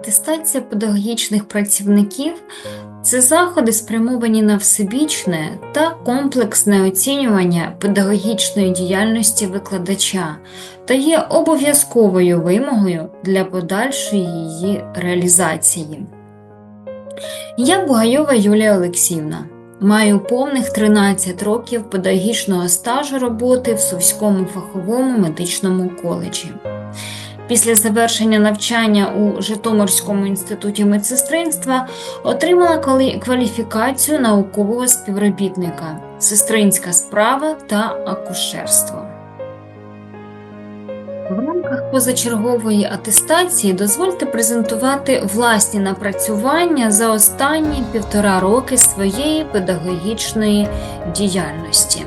Атестація педагогічних працівників це заходи, спрямовані на всебічне та комплексне оцінювання педагогічної діяльності викладача та є обов'язковою вимогою для подальшої її реалізації. Я Бугайова Юлія Олексіївна. Маю повних 13 років педагогічного стажу роботи в Сувському фаховому медичному коледжі. Після завершення навчання у Житомирському інституті медсестринства отримала кваліфікацію наукового співробітника, сестринська справа та акушерство. В рамках позачергової атестації дозвольте презентувати власні напрацювання за останні півтора роки своєї педагогічної діяльності.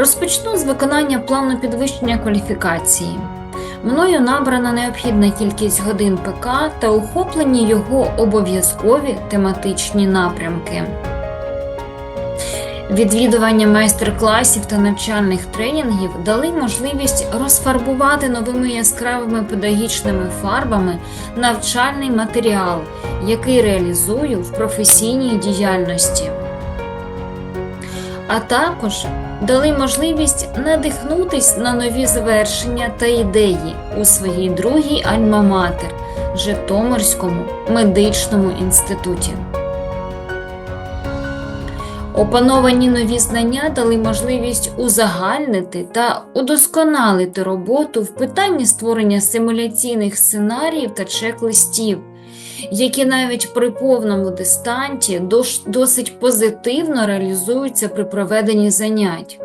Розпочну з виконання плану підвищення кваліфікації. Мною набрана необхідна кількість годин ПК та охоплені його обов'язкові тематичні напрямки. Відвідування майстер-класів та навчальних тренінгів дали можливість розфарбувати новими яскравими педагогічними фарбами навчальний матеріал, який реалізую в професійній діяльності а також дали можливість надихнутись на нові звершення та ідеї у своїй другій альма-матер Житомирському медичному інституті. Опановані нові знання дали можливість узагальнити та удосконалити роботу в питанні створення симуляційних сценаріїв та чек-листів, які навіть при повному дистанті досить позитивно реалізуються при проведенні занять,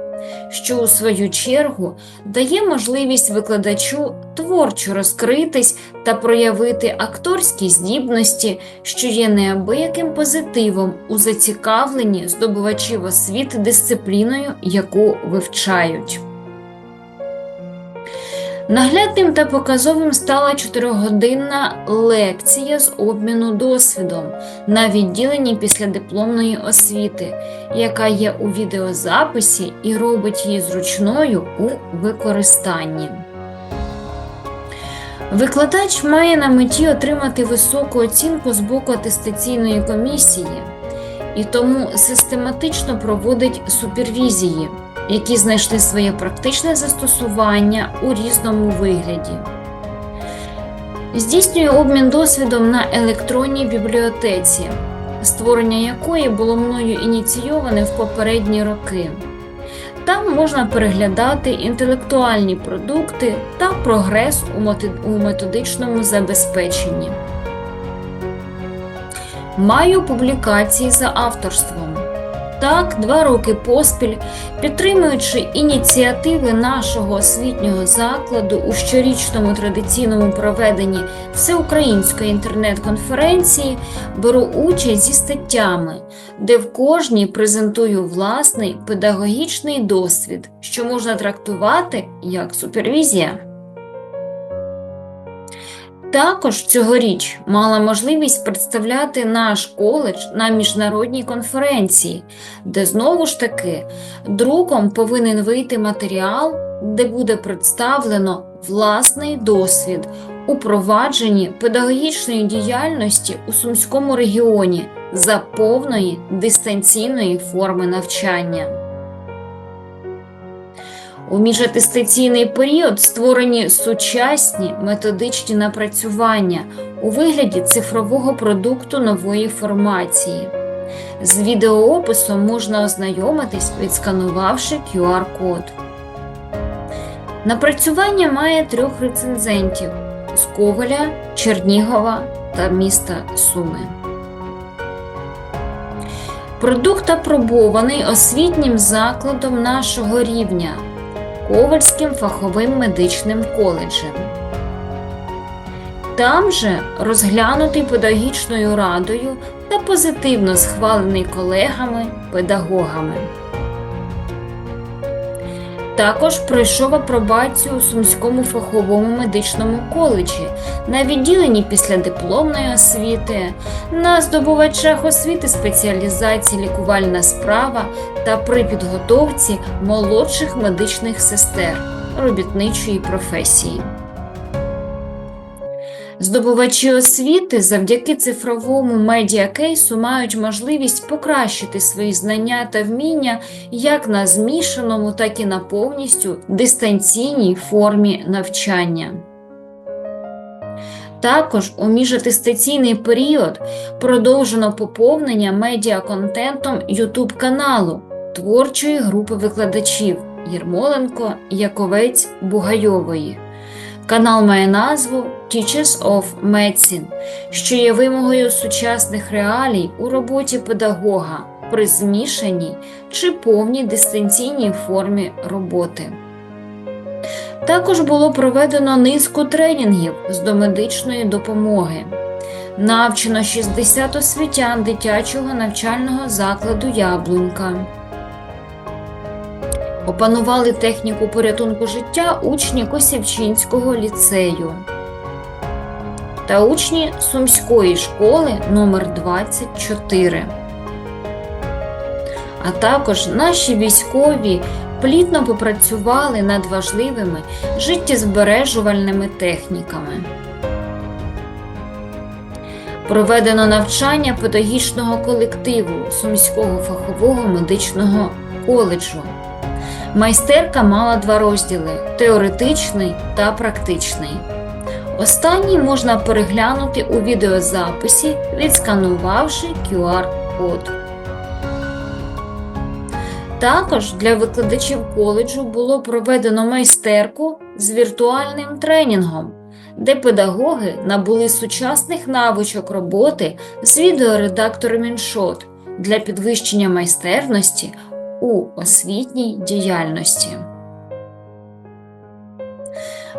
що у свою чергу дає можливість викладачу творчо розкритись та проявити акторські здібності, що є неабияким позитивом у зацікавленні здобувачів освіти дисципліною, яку вивчають. Наглядним та показовим стала чотиригодинна лекція з обміну досвідом на відділенні післядипломної освіти, яка є у відеозаписі і робить її зручною у використанні. Викладач має на меті отримати високу оцінку з боку атестаційної комісії і тому систематично проводить супервізії які знайшли своє практичне застосування у різному вигляді. Здійснює обмін досвідом на електронній бібліотеці, створення якої було мною ініційоване в попередні роки. Там можна переглядати інтелектуальні продукти та прогрес у методичному забезпеченні. Маю публікації за авторством. Так, два роки поспіль, підтримуючи ініціативи нашого освітнього закладу у щорічному традиційному проведенні всеукраїнської інтернет-конференції, беру участь зі статтями, де в кожній презентую власний педагогічний досвід, що можна трактувати як супервізія. Також цьогоріч мала можливість представляти наш коледж на міжнародній конференції, де знову ж таки друком повинен вийти матеріал, де буде представлено власний досвід у провадженні педагогічної діяльності у Сумському регіоні за повної дистанційної форми навчання. У міжатестаційний період створені сучасні методичні напрацювання у вигляді цифрового продукту нової формації. З відеоописом можна ознайомитись, відсканувавши QR-код. Напрацювання має трьох рецензентів з Коваля, Чернігова та міста Суми. Продукт апробований освітнім закладом нашого рівня Ковальським фаховим медичним коледжем. Там же розглянутий педагогічною радою та позитивно схвалений колегами, педагогами. Також пройшов апробацію у Сумському фаховому медичному коледжі на відділенні післядипломної освіти, на здобувачах освіти спеціалізації лікувальна справа та при підготовці молодших медичних сестер робітничої професії. Здобувачі освіти завдяки цифровому медіакейсу мають можливість покращити свої знання та вміння як на змішаному, так і на повністю дистанційній формі навчання. Також у міжатестаційний період продовжено поповнення медіаконтентом YouTube каналу творчої групи викладачів Єрмоленко, Яковець Бугайової. Канал має назву Teachers of Medicine, що є вимогою сучасних реалій у роботі педагога при змішаній чи повній дистанційній формі роботи. Також було проведено низку тренінгів з домедичної допомоги. Навчено 60 освітян дитячого навчального закладу Яблунька. Опанували техніку порятунку життя учні Косівчинського ліцею та учні Сумської школи номер 24 А також наші військові плідно попрацювали над важливими життєзбережувальними техніками. Проведено навчання педагогічного колективу Сумського фахового медичного коледжу. Майстерка мала два розділи теоретичний та практичний. Останній можна переглянути у відеозаписі, відсканувавши QR-код. Також для викладачів коледжу було проведено майстерку з віртуальним тренінгом, де педагоги набули сучасних навичок роботи з відеоредактором іншот для підвищення майстерності у освітній діяльності.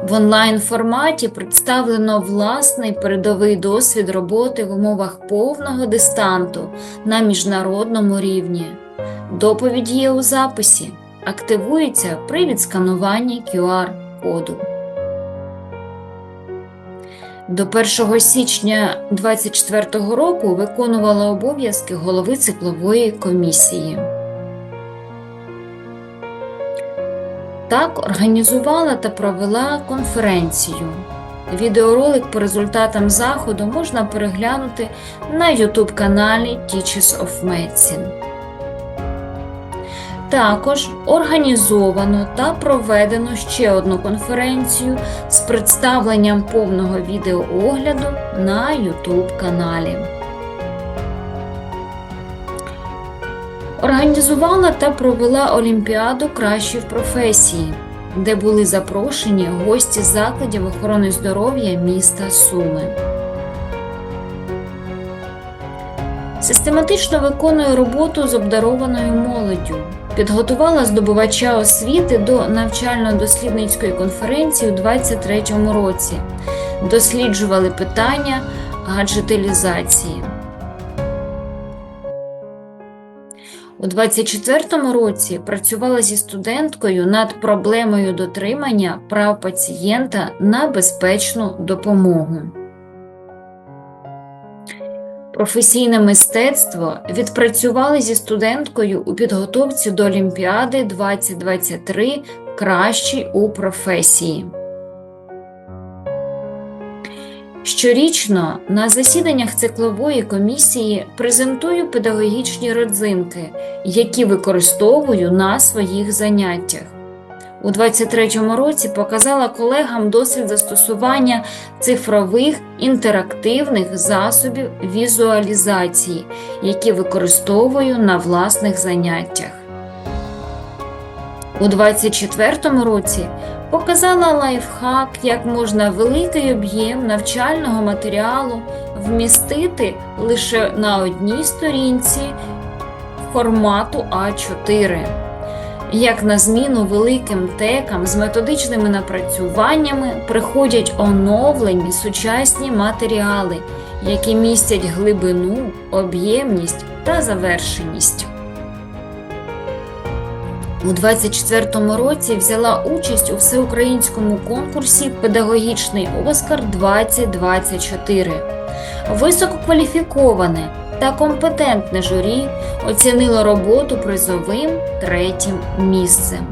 В онлайн форматі представлено власний передовий досвід роботи в умовах повного дистанту на міжнародному рівні. Доповідь є у записі, активується при відскануванні QR-коду. До 1 січня 2024 року виконувала обов'язки голови циклової комісії. Так організувала та провела конференцію. Відеоролик по результатам заходу можна переглянути на YouTube каналі Teachers of Medicine. Також організовано та проведено ще одну конференцію з представленням повного відеоогляду на YouTube каналі. Організувала та провела Олімпіаду кращі в професії, де були запрошені гості закладів охорони здоров'я міста Суми. Систематично виконує роботу з обдарованою молоддю. Підготувала здобувача освіти до навчально-дослідницької конференції у 2023 році. Досліджували питання гаджеталізації. У 2024 році працювала зі студенткою над проблемою дотримання прав пацієнта на безпечну допомогу. Професійне мистецтво відпрацювали зі студенткою у підготовці до Олімпіади 2023 Кращий у професії. Щорічно на засіданнях циклової комісії презентую педагогічні родзинки, які використовую на своїх заняттях. У 2023 році показала колегам досвід застосування цифрових інтерактивних засобів візуалізації, які використовую на власних заняттях. У 2024 році показала лайфхак, як можна великий об'єм навчального матеріалу вмістити лише на одній сторінці формату А4. Як на зміну великим текам з методичними напрацюваннями приходять оновлені сучасні матеріали, які містять глибину, об'ємність та завершеність. У 24-му році взяла участь у всеукраїнському конкурсі Педагогічний Оскар 2024. Висококваліфіковане та компетентне журі оцінило роботу призовим третім місцем.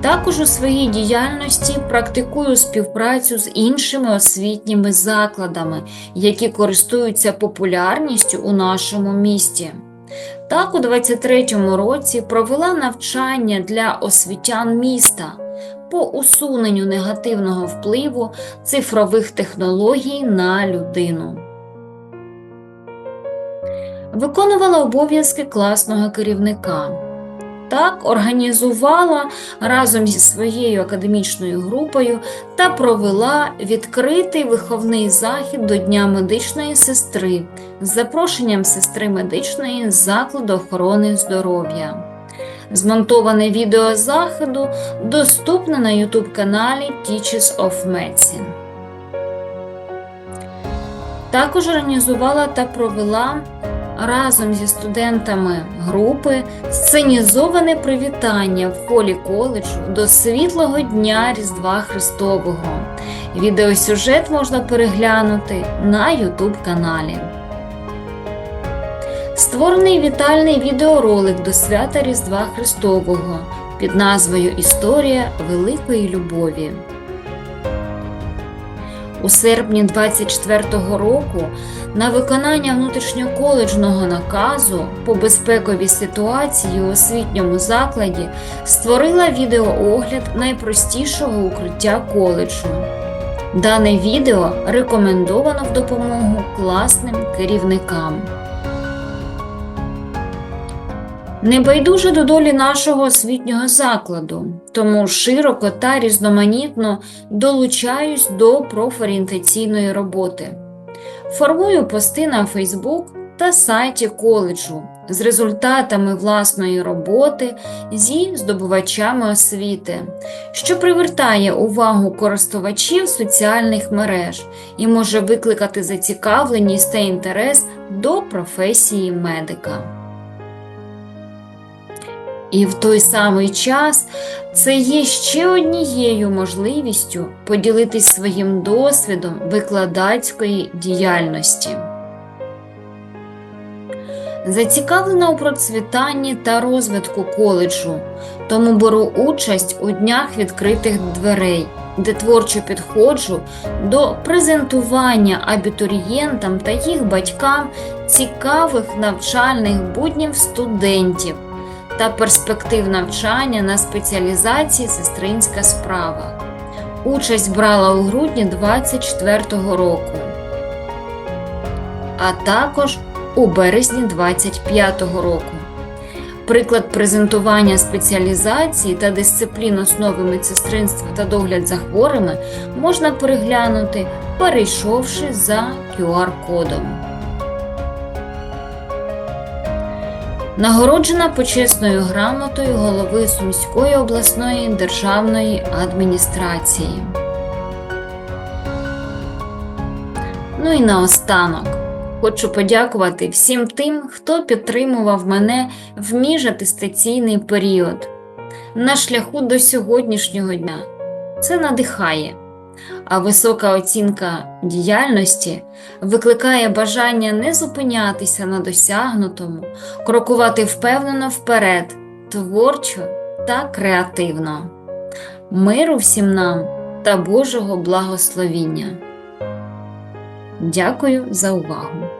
Також у своїй діяльності практикую співпрацю з іншими освітніми закладами, які користуються популярністю у нашому місті. Так, у 23-му році провела навчання для освітян міста по усуненню негативного впливу цифрових технологій на людину. Виконувала обов'язки класного керівника. Так організувала разом зі своєю академічною групою та провела відкритий виховний захід до Дня медичної сестри з запрошенням сестри медичної з закладу охорони здоров'я. Змонтоване відео заходу доступне на YouTube каналі Teachers of Medicine. Також організувала та провела разом зі студентами групи сценізоване привітання в холі коледжу до світлого дня Різдва Христового. Відеосюжет можна переглянути на YouTube каналі. Створений вітальний відеоролик до свята Різдва Христового під назвою Історія великої любові. У серпні 24-го року на виконання внутрішньоколеджного наказу по безпековій ситуації у освітньому закладі створила відеоогляд найпростішого укриття коледжу. Дане відео рекомендовано в допомогу класним керівникам. Небайдуже до долі нашого освітнього закладу, тому широко та різноманітно долучаюсь до профорієнтаційної роботи. Формую пости на Фейсбук та сайті коледжу з результатами власної роботи зі здобувачами освіти, що привертає увагу користувачів соціальних мереж і може викликати зацікавленість та інтерес до професії медика. І в той самий час це є ще однією можливістю поділитись своїм досвідом викладацької діяльності. Зацікавлена у процвітанні та розвитку коледжу, тому беру участь у днях відкритих дверей, де творчо підходжу до презентування абітурієнтам та їх батькам цікавих навчальних буднів студентів та перспектив навчання на спеціалізації сестринська справа. Участь брала у грудні 24-го року, а також у березні 25-го року. Приклад презентування спеціалізації та дисциплін основи медсестринства та догляд за хворими можна переглянути, перейшовши за QR-кодом. Нагороджена почесною грамотою голови Сумської обласної державної адміністрації. Ну і наостанок хочу подякувати всім тим, хто підтримував мене в міжатестаційний період на шляху до сьогоднішнього дня. Це надихає а висока оцінка діяльності викликає бажання не зупинятися на досягнутому, крокувати впевнено вперед, творчо та креативно. Миру всім нам та Божого благословіння. Дякую за увагу!